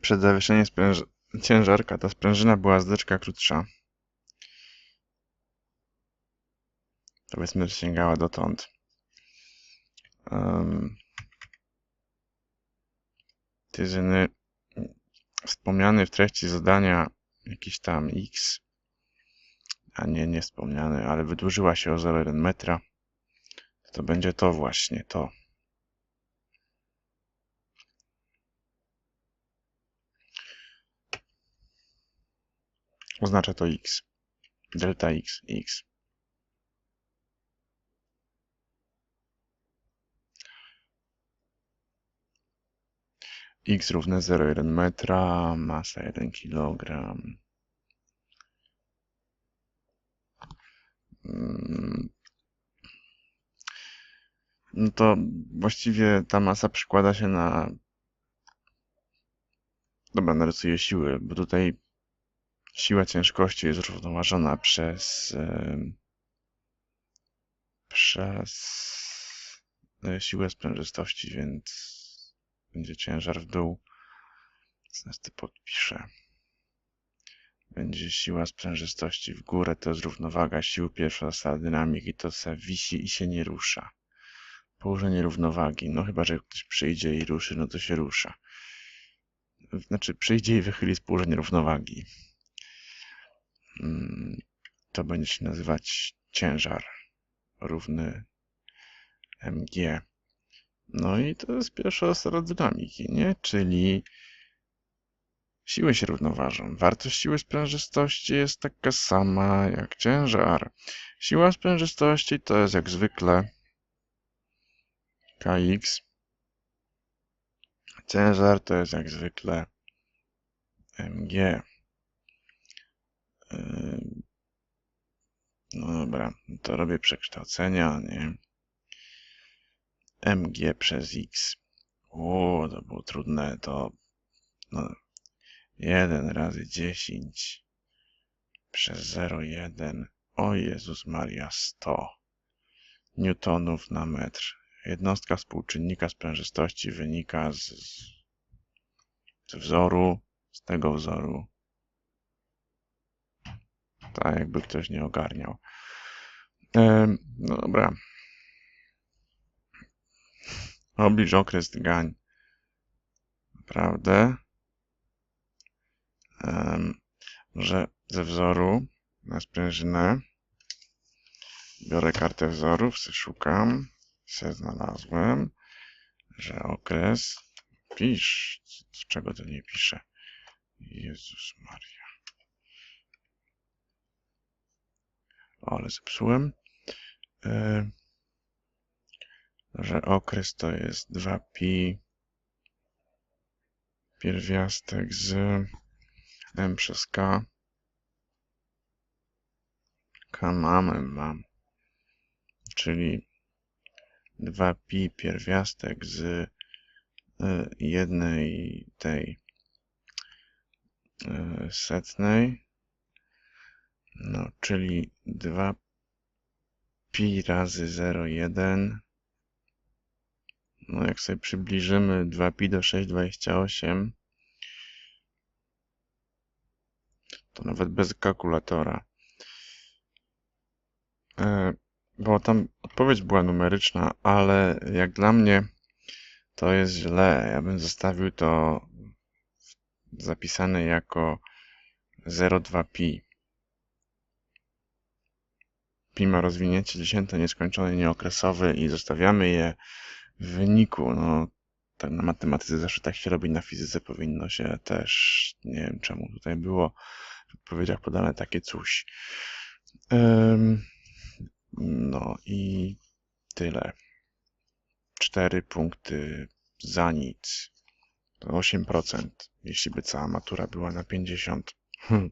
Przed zawieszeniem spręż- ciężarka ta sprężyna była zdeczka krótsza. Powiedzmy, że sięgała dotąd. Um, Tyzyny wspomniany w treści zadania jakiś tam x, a nie, nie wspomniany, ale wydłużyła się o 0,1 metra. To będzie to właśnie, to. Oznacza to x. Delta x, x. x równe 0,1 metra, masa 1 kg. Mm. No to właściwie ta masa przykłada się na... Dobra, narysuję siły, bo tutaj siła ciężkości jest równoważona przez... przez e, siłę sprężystości, więc będzie ciężar w dół. To podpiszę. Będzie siła sprężystości w górę, to jest równowaga sił, pierwsza zasada dynamiki, to se wisi i się nie rusza. Położenie równowagi, no chyba, że ktoś przyjdzie i ruszy, no to się rusza. Znaczy przyjdzie i wychyli z położenia równowagi. To będzie się nazywać ciężar równy mg. No i to jest pierwsza zasada dynamiki, nie? Czyli siły się równoważą. Wartość siły sprężystości jest taka sama jak ciężar. Siła sprężystości to jest jak zwykle kx. Ciężar to jest jak zwykle mg. No dobra, to robię przekształcenia, nie? mg przez x. O, to było trudne, to no, 1 razy 10 przez 0,1. O Jezus Maria, 100 newtonów na metr. Jednostka współczynnika sprężystości wynika z, z wzoru, z tego wzoru. Tak, jakby ktoś nie ogarniał. Em, no dobra. Oblicz okres drgań. Naprawdę. Em, że ze wzoru na sprężynę biorę kartę wzorów, se szukam, se znalazłem, że okres, pisz, czego to nie pisze? Jezus Maria. Ale zepsułem. E, że okres to jest 2pi pierwiastek z m przez k. k mamy mam. Czyli 2pi pierwiastek z y, jednej tej y, setnej. No, czyli 2 pi razy 0,1 no jak sobie przybliżymy 2pi do 6,28 to nawet bez kalkulatora. E, Bo tam odpowiedź była numeryczna, ale jak dla mnie to jest źle. Ja bym zostawił to zapisane jako 0,2pi. Pi ma rozwinięcie dziesiętne nieskończone, nieokresowe i zostawiamy je w wyniku. No, tak na matematyce zawsze tak się robi, na fizyce powinno się też, nie wiem czemu tutaj było w odpowiedziach podane takie coś. Em, no i tyle. Cztery punkty za nic. To 8%, jeśli by cała matura była na 50. Hm.